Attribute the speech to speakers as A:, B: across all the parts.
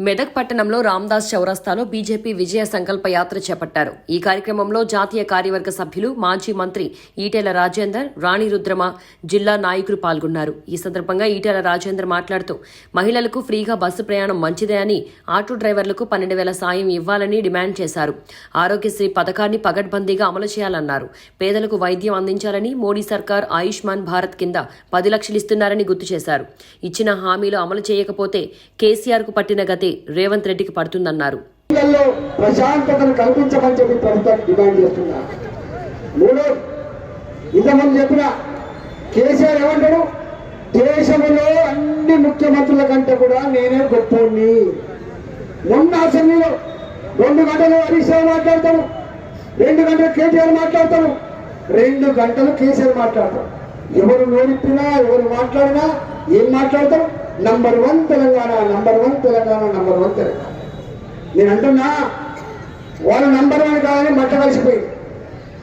A: మెదక్ పట్టణంలో రామ్దాస్ చౌరస్తాలో బీజేపీ విజయ సంకల్ప యాత్ర చేపట్టారు. ఈ కార్యక్రమంలో జాతీయ కార్యవర్గ సభ్యులు మాజీ మంత్రి ఈటెల రాజేందర్ రాణి రుద్రమ జిల్లా నాయకులు పాల్గొన్నారు. ఈ సందర్భంగా ఈటెల రాజేందర్ మాట్లాడుతూ మహిళలకు ఫ్రీగా బస్సు ప్రయాణం మంచిదే అని ఆటో డ్రైవర్లకు పన్నెండు వేల సాయం ఇవ్వాలని డిమాండ్ చేశారు. ఆరోగ్యశ్రీ పథకాన్ని పగడ్బందీగా అమలు చేయాలన్నారు. పేదలకు వైద్యం అందించాలని మోడీ సర్కార్ ఆయుష్మాన్ భారత్ కింద పది లక్షలు ఇస్తున్నారని గుర్తు చేశారు. ఇచ్చిన హామీలు అమలు చేయకపోతే కేసీఆర్కు పట్టిన గతి రేవంత్ రెడ్డికి పడుతుందన్నారు.
B: పిల్లల్లో ప్రశాంతతను కల్పించమని చెప్పి ప్రభుత్వం డిమాండ్ చేస్తున్నారు మూడో ఇంతకుముందు చెప్పిన కేసీఆర్ ఏమంటాడు? దేశంలో అన్ని ముఖ్యమంత్రుల కంటే కూడా నేనే గొప్పోడిని మొన్న అసెంబ్లీలో రెండు గంటలు హరీష్ రావు మాట్లాడతాడు రెండు గంటలు కేటీఆర్ మాట్లాడతాడు రెండు గంటలు కేసీఆర్ మాట్లాడతాడు. ఎవరు నోరిప్పినా ఎవరు మాట్లాడినా ఏం మాట్లాడతారు? Number one Telangana number one Telangana number one Telangana. నేను అంటున్నా వాళ్ళు నంబర్ వన్ కాదని మట్ట కలిసిపోయింది.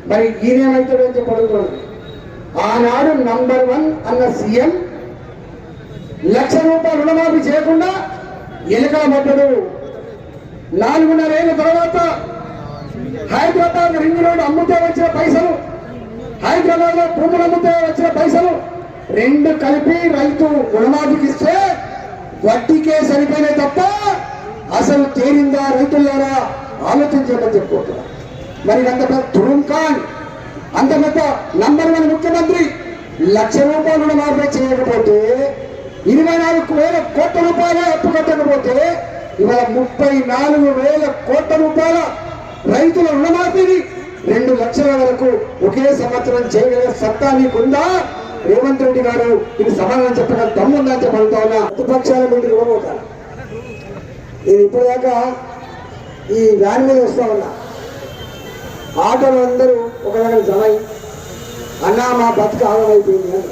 B: మరి ఈయనేమవుతాడు అని చెప్పి అడుగుతున్నాను. ఆనాడు నంబర్ వన్ అన్న సీఎం లక్ష రూపాయలు రుణమాఫీ చేయకుండా ఎలుకల మట్టడు నాలుగున్నరేళ్ళ తర్వాత హైదరాబాద్ రింగ్ రోడ్ అమ్ముతే వచ్చిన పైసలు హైదరాబాద్లో భూములు అమ్ముతే వచ్చిన పైసలు రెండు కలిపి రైతు రుణమాఫీకి ఇస్తే వడ్డీకే సరిపోయినాయి తప్ప అసలు తేలిందా రైతులారా ఆలోచించమని చెప్పుకుంటున్నా. మరి అంత పెద్ద తురుం ఖాన్ అంత పెద్ద నంబర్ వన్ ముఖ్యమంత్రి లక్ష రూపాయలు రుణమాఫీ చేయకపోతే ఇరవై నాలుగు వేల కోట్ల రూపాయలు అప్పు కట్టకపోతే ఇవాళ ముప్పై నాలుగు వేల కోట్ల రూపాయల రైతుల రుణమాఫీని రెండు లక్షల వరకు ఒకే సంవత్సరం చేయగల సత్తా నీకుందా? రేవంత్ రెడ్డి గారు ఇది సమాధానం చెప్పగల తమ్ముందని చెప్పగలుగుతా ఉన్నా. ప్రతిపక్షాల నుండి ఇవ్వబోతాను నేను ఇప్పటిదాకా ఈ వ్యాన్ మీద వస్తా ఉన్నా. ఆటోలు అందరూ ఒక దగ్గర జమ అన్నా మా బతుకు ఆగమైపోయింది అని.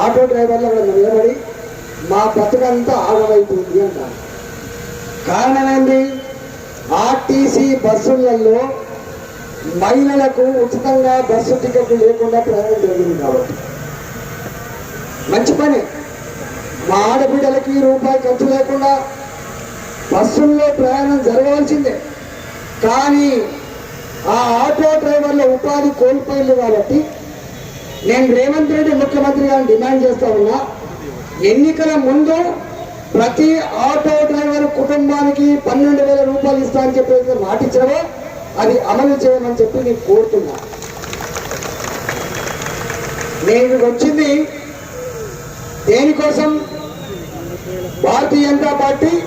B: ఆటో డ్రైవర్లు అక్కడ నిలబడి మా బతుకంతా ఆగమైపోయింది అంటారు. కారణం ఏంటి ఆర్టీసీ బస్సులలో మహిళలకు ఉచితంగా బస్సు టికెట్లు లేకుండా ప్రయాణం జరిగింది కాబట్టి. మంచి పని. మా ఆడబిడ్డలకి రూపాయి ఖర్చు లేకుండా బస్సుల్లో ప్రయాణం జరగవలసిందే. కానీ ఆ ఆటో డ్రైవర్ల ఉపాధి కోల్పోయింది కాబట్టి నేను రేవంత్ రెడ్డి ముఖ్యమంత్రి గారిని డిమాండ్ చేస్తా ఉన్నా ఎన్నికల ముందు ప్రతి ఆటో డ్రైవర్ కుటుంబానికి పన్నెండు వేల రూపాయలు ఇస్తా అని చెప్పేసి మాట ఇచ్చావో అది అమలు చేయమని చెప్పి నేను కోరుతున్నా. నేను వచ్చింది దేనికోసం భారతీయ జనతా పార్టీ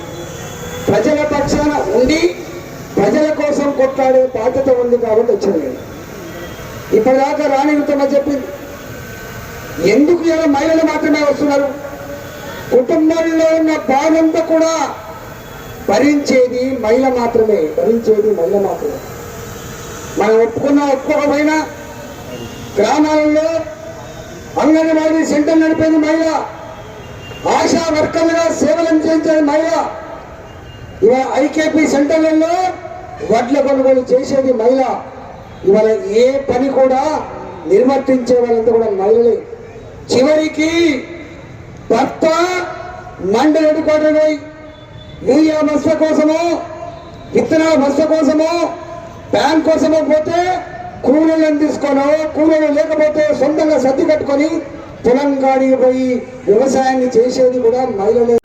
B: ప్రజల పక్షాన ఉండి ప్రజల కోసం కొట్లాడే బాధ్యత ఉంది కాబట్టి వచ్చాను నేను. ఇప్పటిదాకా రాణి చెప్పింది. ఎందుకు ఇలా మహిళలు మాత్రమే వస్తున్నారు? కుటుంబంలో ఉన్న బాధంతా కూడా భరించేది మహిళ మాత్రమే భరించేది మహిళ మాత్రమే. మనం ఒప్పుకున్న ఒప్పుకోకపోయినా గ్రామాలలో అంగన్వాడీ సెంటర్ నడిపేది మహిళ ఆశా వర్కర్లుగా సేవలు అందించేది మహిళ. ఇవాళ ఐకేపీ సెంటర్లలో వడ్ల కొనుగోలు చేసేది మహిళ. ఇవాళ ఏ పని కూడా నిర్వర్తించే వాళ్ళంతా కూడా మహిళలే. చివరికి భర్త మండలి కోటలు పోయి యూరియా బస్త కోసమో విత్తనాల బస్త కోసమో ప్యాన్ కోసమో పోతే కూలీలను తీసుకోను కూలీలు లేకపోతే సొంతంగా సర్ది కట్టుకొని పొలం కాడికి పోయి వ్యవసాయాన్ని చేసేది కూడా మహిళలే.